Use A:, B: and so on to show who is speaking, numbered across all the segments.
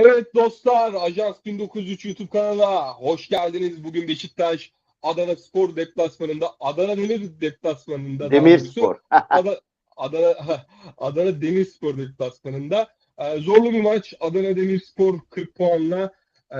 A: Evet dostlar, Ajans 1903 YouTube kanalına hoş geldiniz. Bugün Beşiktaş Adana Spor deplasmanında, Adana Demir deplasmanında. doğrusu
B: Demirspor.
A: Adana, Adana, Adana Demirspor deplasmanında. Ee, zorlu bir maç. Adana Demirspor 40 puanla e,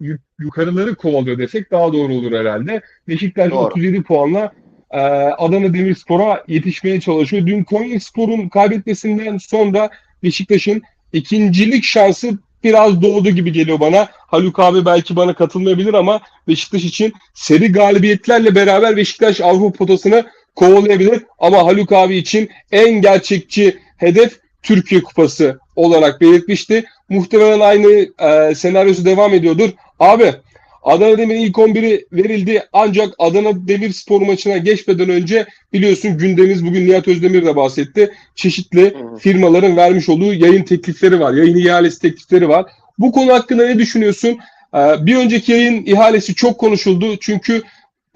A: yu- yukarıları kovalıyor desek daha doğru olur herhalde. Beşiktaş
B: Doğru.
A: 37 puanla e, Adana Demirspor'a yetişmeye çalışıyor. Dün Konyaspor'un kaybetmesinden sonra Beşiktaş'ın ikincilik şansı biraz doğdu gibi geliyor bana. Haluk abi belki bana katılmayabilir ama Beşiktaş için seri galibiyetlerle beraber Beşiktaş Avrupa potasını kovalayabilir. Ama Haluk abi için en gerçekçi hedef Türkiye Kupası olarak belirtmişti. Muhtemelen aynı e, senaryosu devam ediyordur. Abi Adana Demir'in ilk 11'i verildi ancak Adana Demirspor maçına geçmeden önce biliyorsun gündemimiz bugün Nihat Özdemir de bahsetti. Çeşitli firmaların vermiş olduğu yayın teklifleri var. Yayın ihalesi teklifleri var. Bu konu hakkında ne düşünüyorsun? Ee, bir önceki yayın ihalesi çok konuşuldu. Çünkü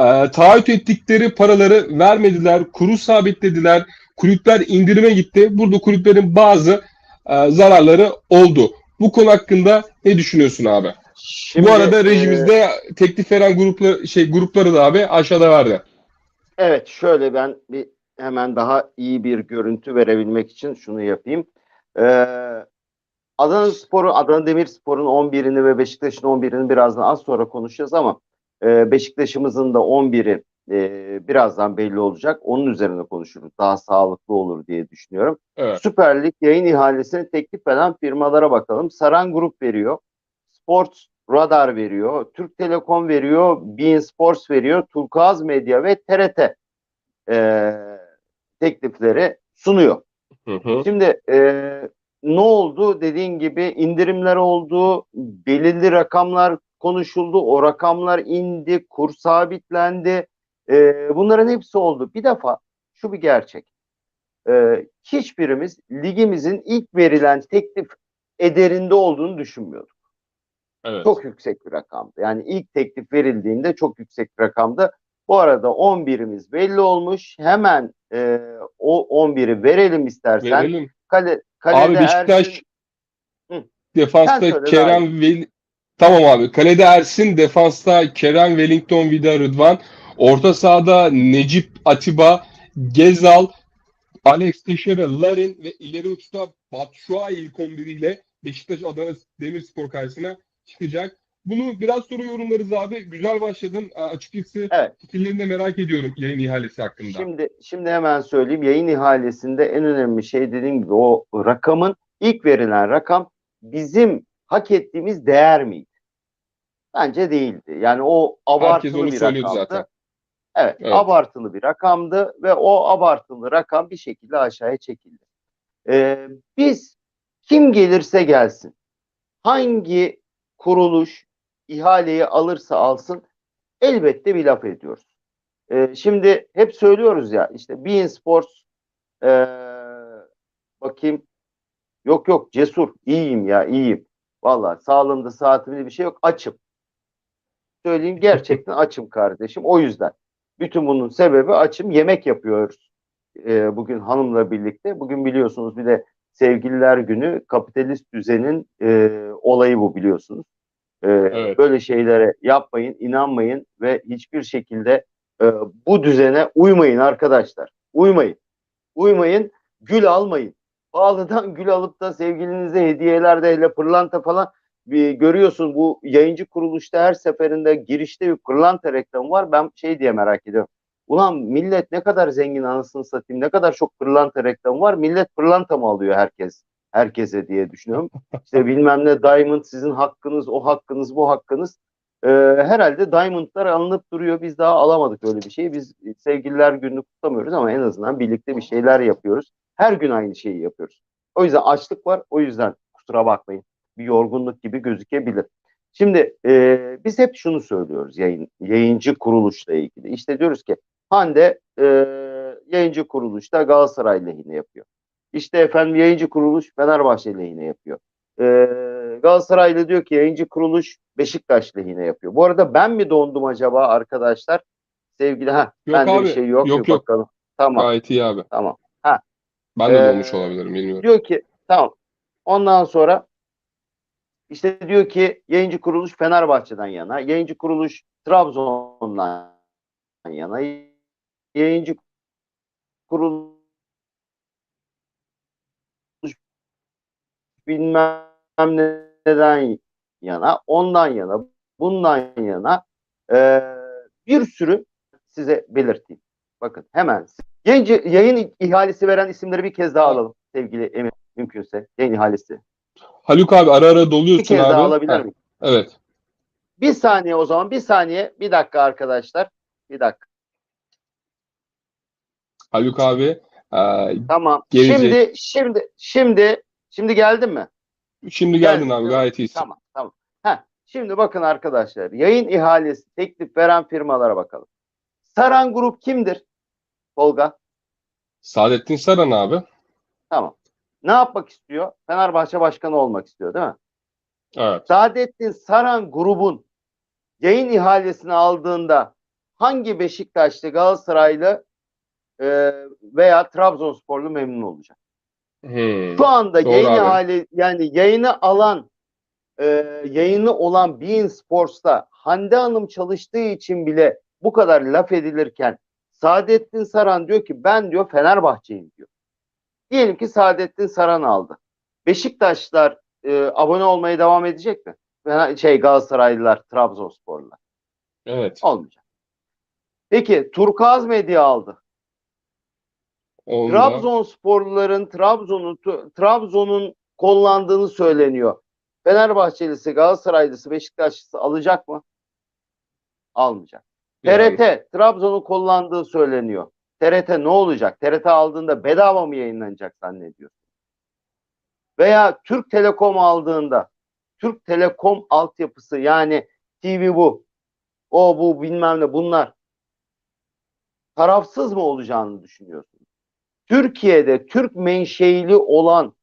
A: e, taahhüt ettikleri paraları vermediler. Kuru sabitlediler. Kulüpler indirime gitti. Burada kulüplerin bazı e, zararları oldu. Bu konu hakkında ne düşünüyorsun abi?
B: Şimdi,
A: Bu arada
B: e,
A: rejimizde teklif veren gruplar şey grupları da abi aşağıda verdi.
B: evet şöyle ben bir hemen daha iyi bir görüntü verebilmek için şunu yapayım. Ee, Adana Spor'un, Adana Demirspor'un 11'ini ve Beşiktaş'ın 11'ini birazdan az sonra konuşacağız ama e, Beşiktaş'ımızın da 11'i e, birazdan belli olacak. Onun üzerine konuşuruz. Daha sağlıklı olur diye düşünüyorum.
A: Evet.
B: Süper Lig yayın ihalesini teklif eden firmalara bakalım. Saran Grup veriyor. Sports Radar veriyor. Türk Telekom veriyor. Bein Sports veriyor. Turkuaz Medya ve TRT e, teklifleri sunuyor.
A: Hı hı.
B: Şimdi e, ne oldu? Dediğin gibi indirimler oldu. Belirli rakamlar konuşuldu. O rakamlar indi. Kur sabitlendi. E, bunların hepsi oldu. Bir defa şu bir gerçek. E, hiçbirimiz ligimizin ilk verilen teklif ederinde olduğunu düşünmüyorduk.
A: Evet.
B: Çok yüksek bir rakamdı. Yani ilk teklif verildiğinde çok yüksek bir rakamdı. Bu arada 11'imiz belli olmuş. Hemen e, o 11'i verelim istersen.
A: Verelim.
B: Kale, kalede
A: Abi Beşiktaş
B: Ersin- Hı.
A: Defansta Kerem Vel Tamam abi. Kalede Ersin, defansta Kerem Wellington, Vida Rıdvan. Orta sahada Necip Atiba, Gezal, Alex Teixeira, Larin ve ileri uçta Batshuayi ilk 11 ile Beşiktaş Adana Demirspor karşısına çıkacak. Bunu biraz sonra yorumlarız abi. Güzel başladın. Açıkçası
B: Evet.
A: fikirlerini de merak ediyorum yayın ihalesi hakkında.
B: Şimdi şimdi hemen söyleyeyim. Yayın ihalesinde en önemli şey dediğim gibi o rakamın ilk verilen rakam bizim hak ettiğimiz değer miydi? Bence değildi. Yani o abartılı bir rakamdı.
A: zaten.
B: Evet,
A: Evet.
B: abartılı bir rakamdı ve o abartılı rakam bir şekilde aşağıya çekildi. Ee, biz kim gelirse gelsin, hangi kuruluş ihaleyi alırsa alsın elbette bir laf ediyoruz. Ee, şimdi hep söylüyoruz ya işte Bein Sports ee, bakayım yok yok cesur iyiyim ya iyiyim. Vallahi sağlığımda saatimde bir şey yok açım. Söyleyeyim gerçekten açım kardeşim o yüzden. Bütün bunun sebebi açım. Yemek yapıyoruz e, bugün hanımla birlikte. Bugün biliyorsunuz bir de sevgililer günü kapitalist düzenin e, olayı bu biliyorsunuz. E,
A: Evet.
B: Böyle şeylere yapmayın, inanmayın ve hiçbir şekilde e, bu düzene uymayın arkadaşlar. Uymayın. Uymayın, gül almayın. Pahalıdan gül alıp da sevgilinize hediyelerde hele pırlanta falan bir görüyorsun bu yayıncı kuruluşta her seferinde girişte bir pırlanta reklamı var. Ben şey diye merak ediyorum. Ulan millet ne kadar zengin anasını satayım. Ne kadar çok pırlanta reklamı var. Millet pırlanta mı alıyor herkes? Herkese diye düşünüyorum. İşte bilmem ne Diamond sizin hakkınız, o hakkınız, bu hakkınız. Ee, herhalde Diamond'lar alınıp duruyor. Biz daha alamadık öyle bir şey. Biz sevgililer gününü kutlamıyoruz ama en azından birlikte bir şeyler yapıyoruz. Her gün aynı şeyi yapıyoruz. O yüzden açlık var. O yüzden kusura bakmayın. Bir yorgunluk gibi gözükebilir. Şimdi e, biz hep şunu söylüyoruz yayın, yayıncı kuruluşla ilgili. İşte diyoruz ki Hande e, yayıncı kuruluşta Galatasaray lehine yapıyor. İşte efendim yayıncı kuruluş Fenerbahçe lehine yapıyor. E, Galatasaraylı diyor ki yayıncı kuruluş Beşiktaş lehine yapıyor. Bu arada ben mi dondum acaba arkadaşlar? Sevgili ha bende
A: abi,
B: bir şey yok.
A: yok, yok.
B: bakalım. Tamam
A: Gayet iyi abi.
B: tamam.
A: Ben de
B: Ee,
A: dolmuş olabilirim bilmiyorum.
B: Diyor ki tamam. Ondan sonra İşte diyor ki yayıncı kuruluş Fenerbahçe'den yana, yayıncı kuruluş Trabzon'dan yana, yayıncı kuruluş bilmem neden yana, ondan yana, bundan yana eee, bir sürü size belirteyim. Bakın hemen yayıncı, yayın ihalesi veren isimleri bir kez daha alalım sevgili Emir mümkünse yayın ihalesi.
A: Haluk abi ara ara
B: Bir
A: doluyorsun
B: kez
A: abi.
B: daha alabilir miyim?
A: Evet.
B: Bir saniye o zaman bir saniye bir dakika arkadaşlar bir dakika
A: Haluk abi e,
B: tamam
A: Gelecek.
B: şimdi şimdi şimdi şimdi geldin mi?
A: şimdi geldin abi gayet iyisin.
B: Tamam tamam. Heh, şimdi bakın arkadaşlar yayın ihalesi teklif veren firmalara bakalım. Saran Grup kimdir? Tolga.
A: Saadettin Saran abi.
B: Tamam. Ne yapmak istiyor? Fenerbahçe başkanı olmak istiyor değil mi?
A: Evet.
B: Saadettin Saran grubun yayın ihalesini aldığında hangi Beşiktaşlı, Galatasaraylı e, veya Trabzonsporlu memnun olacak?
A: Hmm.
B: Şu anda
A: Doğru
B: yayın
A: abi.
B: ihale yani yayını alan e, yayını olan Bein Sports'ta Hande Hanım çalıştığı için bile bu kadar laf edilirken Saadettin Saran diyor ki ben diyor Fenerbahçe'yim diyor. Diyelim ki Saadettin Saran aldı. Beşiktaşlar e, abone olmaya devam edecek mi? Şey Galatasaraylılar, Trabzonsporlular.
A: Evet.
B: Olmayacak. Peki Turkuaz Medya aldı.
A: Onda,
B: Trabzonsporluların Trabzon'un Trabzon'un kollandığını söyleniyor. Fenerbahçelisi, Galatasaraylısı, Beşiktaşlısı alacak mı? Almayacak.
A: yani,
B: TRT Trabzon'un kullandığı söyleniyor. TRT ne olacak? TRT aldığında bedava mı yayınlanacak zannediyorsun? Veya Türk Telekom aldığında Türk Telekom altyapısı yani TV bu, o bu bilmem ne bunlar tarafsız mı olacağını düşünüyorsun? Türkiye'de Türk menşeili olan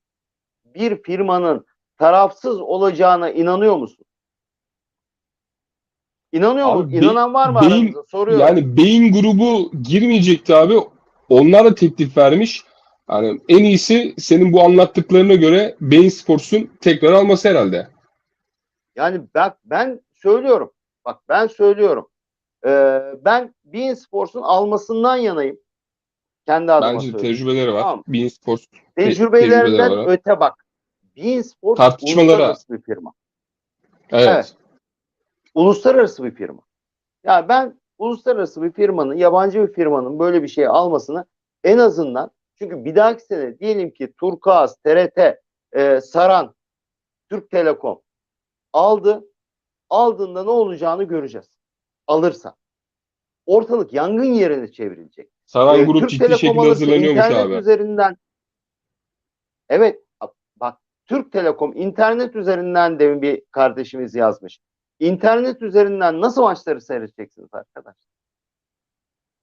B: bir firmanın tarafsız olacağına inanıyor musun? İnanıyor
A: Abi
B: musun? İnanan var mı
A: beyin-
B: aranızda? Soruyorum.
A: yani Beyin grubu girmeyecekti abi. Onlar da teklif vermiş. Yani en iyisi senin bu anlattıklarına göre Beyin Sports'un tekrar alması herhalde.
B: Yani bak ben söylüyorum. Bak ben söylüyorum. Ee, ben Bein Sports'un almasından yanayım. Kendi adıma
A: Bence de
B: söylüyorum.
A: tecrübeleri var.
B: Tamam.
A: Beyin Sports
B: Tecrübelerinden
A: tecrübeleri var.
B: öte bak. Bein Sports
A: Tartışmalara-
B: uluslararası bir firma.
A: evet.
B: Evet. Uluslararası bir firma. Ya ben uluslararası bir firmanın, yabancı bir firmanın böyle bir şey almasını en azından çünkü bir dahaki sene diyelim ki Turkuaz, TRT, e, Saran, Türk Telekom aldı. Aldığında ne olacağını göreceğiz. Alırsa. Ortalık yangın yerine çevrilecek.
A: Saran
B: Ee,
A: Grup
B: Türk
A: ciddi
B: Telekom
A: şekilde
B: alırsa
A: hazırlanıyormuş
B: internet
A: abi.
B: üzerinden Evet bak Türk Telekom internet üzerinden demin bir kardeşimiz yazmış. İnternet üzerinden nasıl maçları seyredeceksiniz arkadaşlar?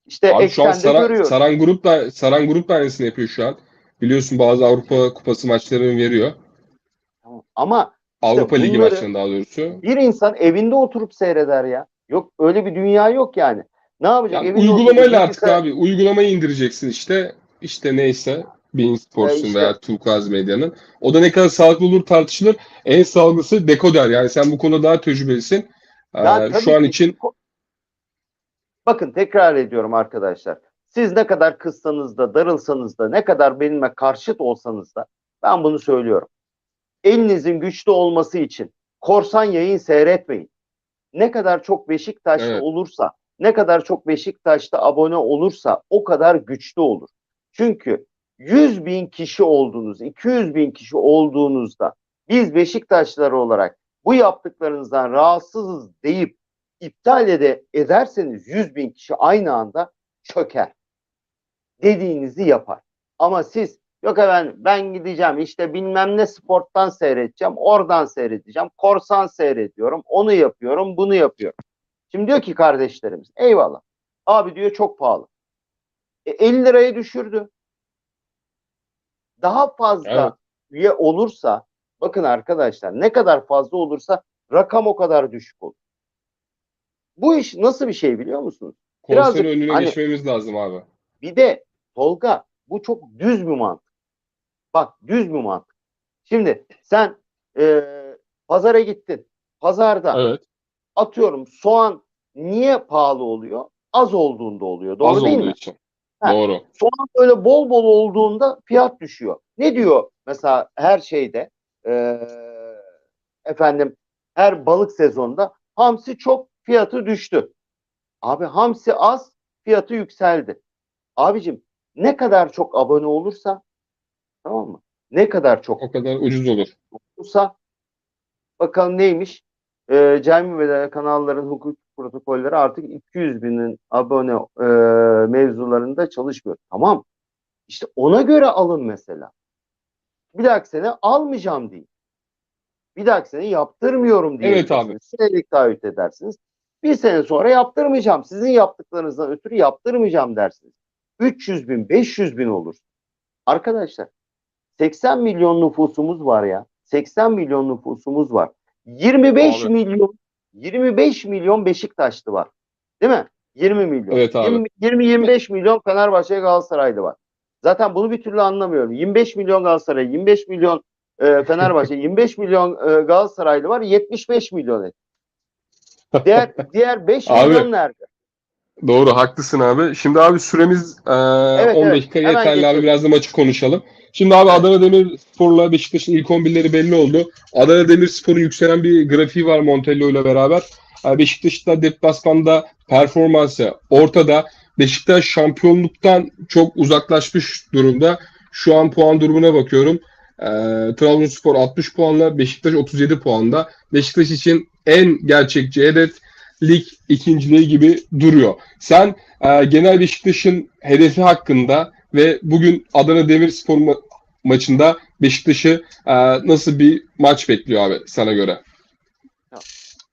B: İşte
A: Abi şu an Saran,
B: görüyoruz.
A: Saran Grup da Saran Grup da aynısını yapıyor şu an. Biliyorsun bazı Avrupa Kupası maçlarını veriyor.
B: Tamam. Ama
A: Avrupa Ligi maçlarını daha doğrusu.
B: bir insan evinde oturup seyreder ya. Yok öyle bir dünya yok yani. Ne yapacak?
A: Yani
B: Evinde
A: uygulamayla artık
B: bilgisayar-
A: abi. Uygulamayı indireceksin işte. İşte neyse. Bein Sports'un
B: işte.
A: veya Turkuaz Medya'nın. O da ne kadar sağlıklı olur tartışılır. En sağlıklısı dekoder. Yani sen bu konuda daha tecrübelisin.
B: Ya
A: Ee, şu an
B: ki-
A: için
B: Bakın tekrar ediyorum arkadaşlar. Siz ne kadar kızsanız da, darılsanız da, ne kadar benimle karşıt olsanız da ben bunu söylüyorum. Elinizin güçlü olması için korsan yayın seyretmeyin. Ne kadar çok Beşiktaşlı
A: Evet.
B: olursa, ne kadar çok Beşiktaş'ta abone olursa o kadar güçlü olur. Çünkü 100 bin kişi olduğunuz, 200 bin kişi olduğunuzda biz Beşiktaşlılar olarak bu yaptıklarınızdan rahatsızız deyip iptal ede, ederseniz 100 bin kişi aynı anda çöker. Dediğinizi yapar. Ama siz yok efendim ben gideceğim işte bilmem ne sporttan seyredeceğim, oradan seyredeceğim, korsan seyrediyorum, onu yapıyorum, bunu yapıyorum. Şimdi diyor ki kardeşlerimiz eyvallah. Abi diyor çok pahalı. E, 50 liraya düşürdü. Daha fazla
A: Evet.
B: üye olursa bakın arkadaşlar ne kadar fazla olursa rakam o kadar düşük olur. Bu iş nasıl bir şey biliyor musunuz? Birazcık
A: önüne
B: hani-
A: geçmemiz lazım abi.
B: Bir de Tolga bu çok düz bir mantık. Bak düz bir mantık. Şimdi sen e, Pazara gittin. Pazarda
A: Evet.
B: Atıyorum soğan niye pahalı oluyor? Az olduğunda oluyor. Doğru
A: az
B: değil
A: olduğu
B: mi?
A: için.
B: Ha.
A: Doğru.
B: Soğan böyle bol bol olduğunda fiyat düşüyor. Ne diyor mesela her şeyde eee, efendim her balık sezonunda hamsi çok fiyatı düştü. Abi hamsi az fiyatı yükseldi. Abicim ne kadar çok abone olursa tamam mı? Ne kadar çok
A: O kadar ucuz olur.
B: olursa bakalım neymiş? Ee, Cami ve kanalların hukuk protokolleri artık 200 binin abone e, mevzularında çalışmıyor. Tamam. İşte ona göre alın mesela. Bir dahaki sene almayacağım deyin. Bir dahaki sene yaptırmıyorum diye.
A: Evet abi.
B: Senelik taahhüt edersiniz. Bir sene sonra yaptırmayacağım. Sizin yaptıklarınızdan ötürü yaptırmayacağım dersiniz. 300 bin, 500 bin olur. Arkadaşlar 80 milyon nüfusumuz var ya. 80 milyon nüfusumuz var. 25
A: Abi.
B: milyon 25 milyon Beşiktaşlı var. Değil mi? 20 milyon.
A: Evet abi.
B: 20-25 milyon Fenerbahçe Galatasaraylı var. Zaten bunu bir türlü anlamıyorum. 25 milyon Galatasaray, 25 milyon e, Fenerbahçe, 25 milyon e, Galatasaraylı var. 75 milyon et. Diğer diğer 5
A: Abi.
B: milyon nerede?
A: Doğru haklısın abi. Şimdi abi süremiz e, 10
B: evet.
A: dakika
B: Hemen
A: yeterli abi biraz da maçı konuşalım. Şimdi abi. Adana Demirspor'la Beşiktaş'ın ilk 11'leri belli oldu. Adana Demirspor'un yükselen bir grafiği var Montello ile beraber. E, Beşiktaş'ta deplasmanda performansı ortada. Beşiktaş şampiyonluktan çok uzaklaşmış durumda. Şu an puan durumuna bakıyorum. E, Trabzonspor 60 puanla, Beşiktaş 37 puanda. Beşiktaş için en gerçekçi hedef lig ikinciliği gibi duruyor. Sen e, genel Beşiktaş'ın hedefi hakkında ve bugün Adana Demirspor ma- maçında Beşiktaş'ı e, nasıl bir maç bekliyor abi sana göre?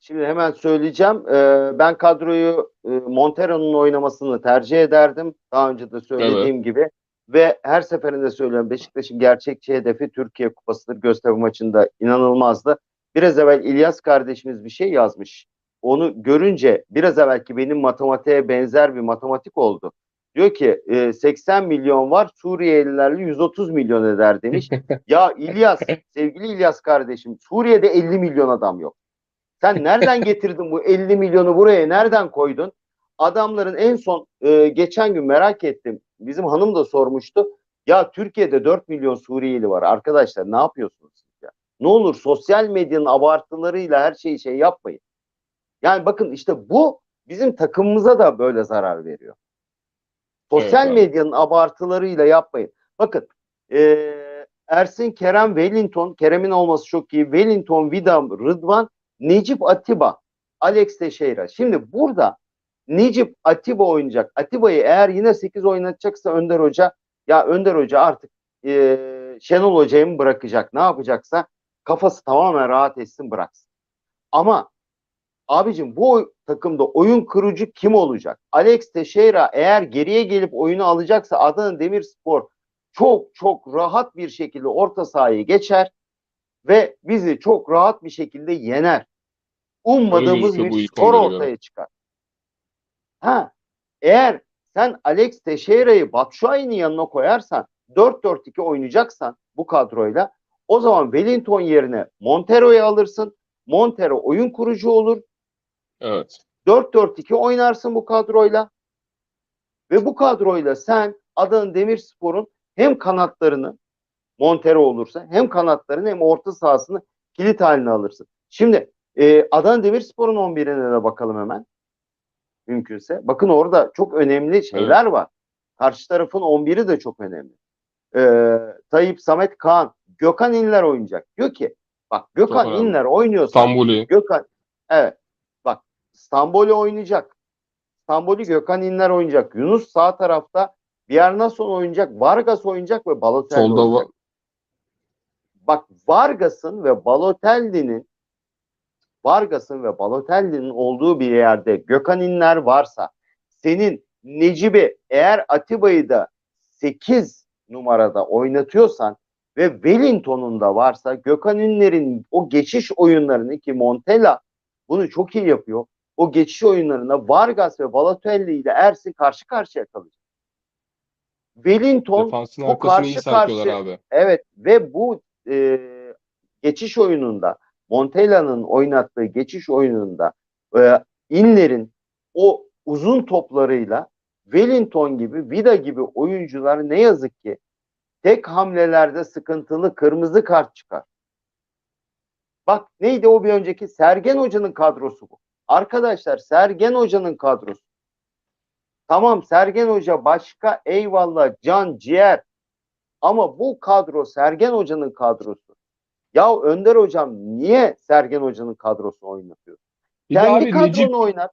B: Şimdi hemen söyleyeceğim. Ee, ben kadroyu e, Montero'nun oynamasını tercih ederdim. Daha önce de söylediğim gibi. Ve her seferinde söylüyorum Beşiktaş'ın gerçekçi hedefi Türkiye Kupası'dır. Göztepe maçında inanılmazdı. Biraz evvel İlyas kardeşimiz bir şey yazmış. Onu görünce biraz evvelki benim matematiğe benzer bir matematik oldu. Diyor ki e, 80 milyon var Suriyelilerle 130 milyon eder demiş. ya İlyas, sevgili İlyas kardeşim Suriye'de 50 milyon adam yok. Sen nereden getirdin bu 50 milyonu buraya? Nereden koydun? Adamların en son e, geçen gün merak ettim. Bizim hanım da sormuştu. Ya Türkiye'de 4 milyon Suriyeli var. Arkadaşlar ne yapıyorsunuz siz ya? Ne olur sosyal medyanın abartılarıyla her şeyi şey yapmayın. Yani bakın işte bu bizim takımımıza da böyle zarar veriyor. Sosyal
A: Evet
B: medyanın abartılarıyla yapmayın. Bakın e, Ersin, Kerem, Wellington, Kerem'in olması çok iyi. Wellington, Vidam, Rıdvan, Necip Atiba, Alex Teixeira. Şimdi burada Necip Atiba oynayacak. Atiba'yı eğer yine 8 oynatacaksa Önder Hoca ya Önder Hoca artık e, Şenol Hoca'yı mı bırakacak? Ne yapacaksa kafası tamamen rahat etsin bıraksın. Ama abicim bu takımda oyun kurucu kim olacak? Alex Teixeira eğer geriye gelip oyunu alacaksa Adana Demirspor çok çok rahat bir şekilde orta sahayı geçer ve bizi çok rahat bir şekilde yener. Ummadığımız bir skor
A: 11'e göre.
B: ortaya çıkar. Ha, eğer sen Alex Teixeira'yı Batshuayi'nin yanına koyarsan 4-4-2 oynayacaksan bu kadroyla o zaman Wellington yerine Montero'yu alırsın. Montero oyun kurucu olur.
A: Evet.
B: 4-4-2 oynarsın bu kadroyla. Ve bu kadroyla sen Adana Demirspor'un hem kanatlarını Montero olursa hem kanatlarını hem orta sahasını kilit haline alırsın. Şimdi e, Adana Demirspor'un 11'ine de bakalım hemen. Mümkünse. Bakın orada çok önemli şeyler var. Karşı tarafın 11'i de çok önemli. E, Tayyip Samet Kaan, Gökhan İnler oynayacak. Diyor ki bak Gökhan
A: önemli.
B: İnler oynuyorsa
A: Stambuli.
B: Gökhan evet İstanbul'u oynayacak. İstanbul'u Gökhan İnler oynayacak. Yunus sağ tarafta Biernason oynayacak. Vargas oynayacak ve Balotelli
A: Solda
B: oynayacak.
A: va-
B: Bak Vargas'ın ve Balotelli'nin Vargas'ın ve Balotelli'nin olduğu bir yerde Gökhan İnler varsa senin Necip'i eğer Atiba'yı da 8 numarada oynatıyorsan ve Wellington'un da varsa Gökhan İnler'in o geçiş oyunlarını ki Montella bunu çok iyi yapıyor. O geçiş oyunlarında Vargas ve Balotelli ile Ersin karşı karşıya kalacak. Wellington
A: Defansın iyi
B: karşı
A: sarkıyorlar
B: karşı-
A: abi.
B: Evet ve bu e, geçiş oyununda Montella'nın oynattığı geçiş oyununda e, İnler'in o uzun toplarıyla Wellington gibi, Vida gibi oyuncular ne yazık ki tek hamlelerde sıkıntılı kırmızı kart çıkar. Bak neydi o bir önceki? Sergen Hoca'nın kadrosu bu. Arkadaşlar Sergen Hoca'nın kadrosu. Tamam Sergen Hoca başka eyvallah can ciğer ama bu kadro Sergen Hoca'nın kadrosu. Ya Önder Hocam niye Sergen Hoca'nın kadrosunu oynatıyor?
A: Bir
B: Kendi
A: abi
B: kadronu
A: Necip
B: oynat.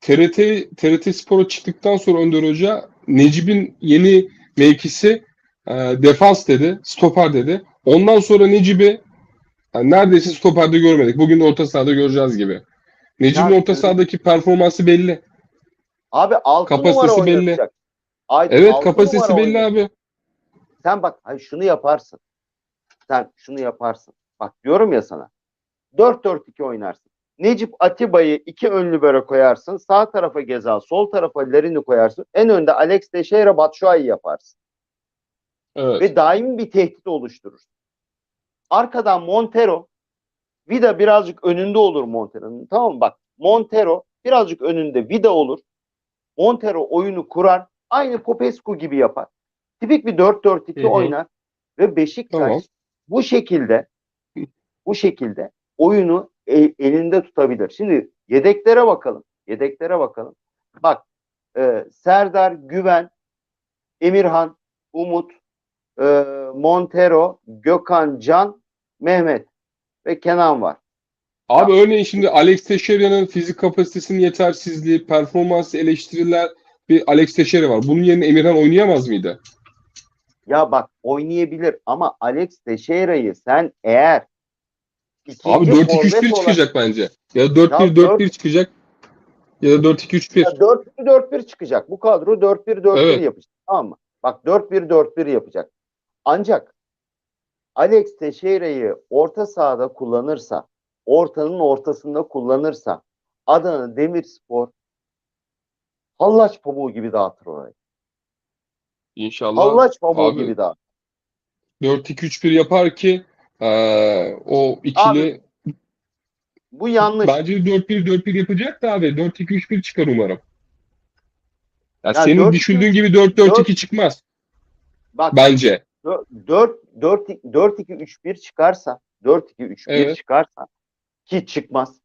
A: TRT TRT Spor'a çıktıktan sonra Önder Hoca Necip'in yeni mevkisi e, defans dedi, stoper dedi. Ondan sonra Necip'i yani neredeyse stoperde görmedik. Bugün de orta sahada göreceğiz gibi. Necip'in
B: Ya,
A: orta sahadaki performansı belli.
B: Abi 6
A: Kapasitesi
B: numara
A: belli.
B: oynatacak. Ay,
A: Evet kapasitesi belli
B: oynatacak.
A: abi.
B: Sen bak hayır şunu yaparsın. Sen şunu yaparsın. Bak diyorum ya sana. 4-4-2 oynarsın. Necip Atiba'yı iki ön libero koyarsın. Sağ tarafa Gezal, sol tarafa Larin'i koyarsın. En önde Alex Teixeira Batshuayi yaparsın.
A: Evet.
B: Ve daimi bir tehdit oluşturur. Arkadan Montero Vida birazcık önünde olur Montero'nun. Tamam mı? Bak Montero birazcık önünde Vida olur. Montero oyunu kurar. Aynı Popescu gibi yapar. Tipik bir 4-4-2
A: Hı hı.
B: oynar. Ve Beşiktaş
A: Tamam.
B: bu şekilde bu şekilde oyunu e- elinde tutabilir. Şimdi yedeklere bakalım. Yedeklere bakalım. Bak e, Serdar, Güven, Emirhan, Umut, e, Montero, Gökhan, Can, Mehmet ve Kenan var.
A: Abi örneğin şimdi Alex Teixeira'nın fizik kapasitesinin yetersizliği, performans eleştiriler bir Alex Teixeira var. Bunun yerine Emirhan oynayamaz mıydı?
B: Ya bak oynayabilir ama Alex Teixeira'yı sen eğer
A: Abi
B: forvet
A: 4-2-3-1
B: olarak-
A: çıkacak bence. Ya da 4-1-4-1 çıkacak. Ya da 4-2-3-1.
B: Ya 4-1-4-1 çıkacak. Bu kadro 4-1-4-1
A: Evet.
B: yapacak. Tamam mı? Bak 4-1-4-1 yapacak. Ancak Alex Teixeira'yı orta sahada kullanırsa, ortanın ortasında kullanırsa Adana Demirspor hallaç pamuğu gibi dağıtır orayı.
A: İnşallah
B: Hallaç pamuğu
A: Abi,
B: gibi dağıtır.
A: 4-2-3-1 yapar ki eee, o ikili
B: Bu yanlış.
A: bence 4-1-4-1 yapacak da abi 4-2-3-1 çıkar umarım. Ya,
B: Ya
A: senin
B: 4-2-3
A: düşündüğün gibi 4-4-2 çıkmaz
B: Bak
A: bence.
B: 4 4 4 2 3 1 çıkarsa 4 2 3 1
A: Evet.
B: çıkarsa hiç çıkmaz.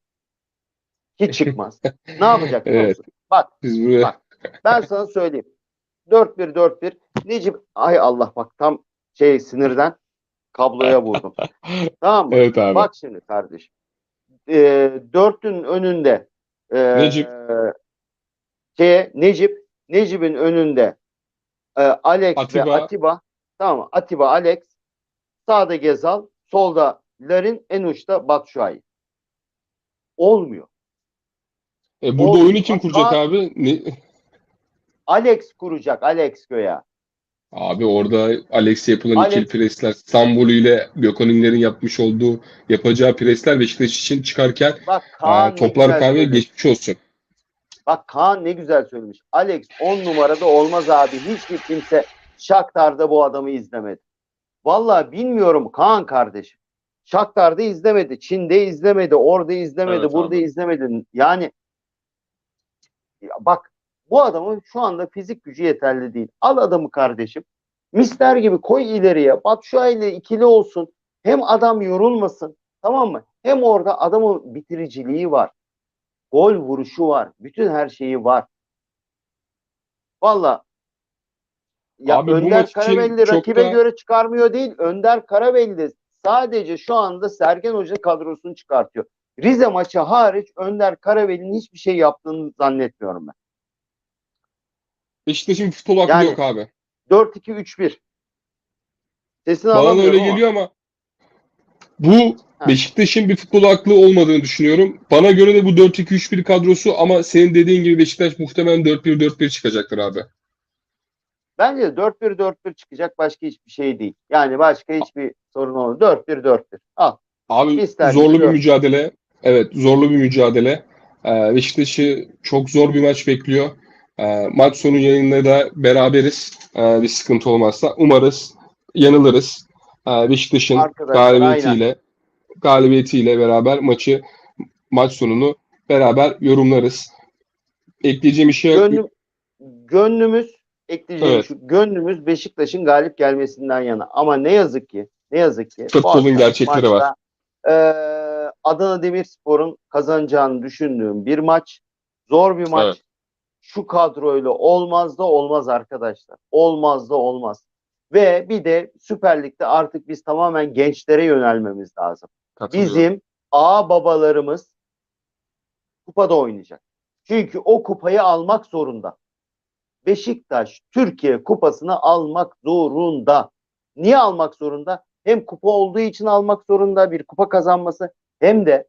B: Hiç çıkmaz. ne yapacak biliyor
A: Evet.
B: Bak
A: Biz buraya
B: Bak. ben sana söyleyeyim. 4 1 4 1 Necip ay Allah bak tam şey sinirden kabloya vurdum. tamam mı?
A: Evet abi.
B: Bak şimdi kardeşim. Ee, dörtlünün önünde ee,
A: Necip.
B: şeye, Necip Necip'in önünde e, Alex
A: Atiba.
B: ve Atiba tamam mı? Atiba Alex sağda Gezal solda Larin en uçta Batshuayi. Olmuyor.
A: E, burada
B: Oğlum,
A: oyunu kim kuracak
B: bak-
A: abi? Ne?
B: Alex kuracak Alex Göya.
A: Abi orada Alex'e yapılan
B: Alex-
A: ikili presler, Sambolu ile Gökhan İnler'in yapmış olduğu, yapacağı presler Beşiktaş için çıkarken
B: Bak
A: e,
B: Kaan
A: toplar
B: söylemiş.
A: geçmiş olsun.
B: Bak Kaan ne güzel söylemiş. Alex 10 numarada olmaz abi. Hiçbir kimse Shakhtar'da bu adamı izlemedi. Vallahi bilmiyorum Kaan kardeşim. Shakhtar'da izlemedi, Çin'de izlemedi, orada izlemedi,
A: Evet
B: burada
A: abi.
B: izlemedi. Yani ya bak bu adamın şu anda fizik gücü yeterli değil. Al adamı kardeşim. Mister gibi koy ileriye. Batshuayi ile ikili olsun. Hem adam yorulmasın. Tamam mı? Hem orada adamın bitiriciliği var. Gol vuruşu var. Bütün her şeyi var. Valla ya
A: Abi
B: Önder
A: çok
B: rakibe
A: da-
B: göre çıkarmıyor değil. Önder Karavelli sadece şu anda Sergen Hoca kadrosunu çıkartıyor. Rize maçı hariç Önder Karavelli'nin hiçbir şey yaptığını zannetmiyorum ben.
A: Beşiktaş'ın futbol aklı
B: Yani-
A: yok abi.
B: 4-2-3-1 Sesini
A: Bana öyle
B: ama.
A: geliyor ama bu
B: Ha.
A: Beşiktaş'ın bir futbol aklı olmadığını düşünüyorum. Bana göre de bu 4-2-3-1 kadrosu ama senin dediğin gibi Beşiktaş muhtemelen 4-1-4-1 çıkacaktır abi.
B: Bence de 4-1-4-1 çıkacak başka hiçbir şey değil. Yani başka hiçbir sorun olmaz. 4-1-4-1. Al.
A: Abi
B: İster
A: zorlu bir mücadele. Evet zorlu bir mücadele. Ee, Beşiktaş'ı çok zor bir maç bekliyor. Ee, maç sonu yayında da beraberiz. Ee, bir sıkıntı olmazsa. Umarız yanılırız. Ee, Beşiktaş'ın galibiyetiyle galibiyetiyle beraber maçı maç sonunu beraber yorumlarız. Ekleyeceğim bir şey yok.
B: Gönlüm, gönlümüz ekleyeceğim
A: Evet.
B: şu gönlümüz Beşiktaş'ın galip gelmesinden yana. Ama ne yazık ki ne yazık ki
A: Futbolun gerçekleri var.
B: maçta, eee, Adana Demirspor'un kazanacağını düşündüğüm bir maç. Zor bir maç.
A: Evet.
B: Şu kadroyla olmaz da olmaz arkadaşlar. Olmaz da olmaz. Ve bir de Süper Lig'de artık biz tamamen gençlere yönelmemiz lazım. Bizim A babalarımız kupada oynayacak. Çünkü o kupayı almak zorunda. Beşiktaş Türkiye kupasını almak zorunda. Niye almak zorunda? Hem kupa olduğu için almak zorunda bir kupa kazanması hem de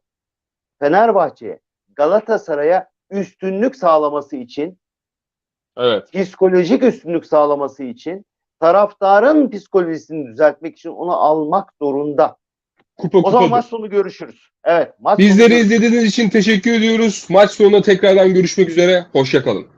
B: Fenerbahçe'ye Galatasaray'a üstünlük sağlaması için
A: Evet.
B: psikolojik üstünlük sağlaması için taraftarın psikolojisini düzeltmek için onu almak zorunda.
A: Kupa
B: O zaman maç sonu görüşürüz. Evet. Maç sonu
A: Bizleri
B: görüşürüz.
A: izlediğiniz için teşekkür ediyoruz. Maç sonunda tekrardan görüşmek üzere. Hoşçakalın.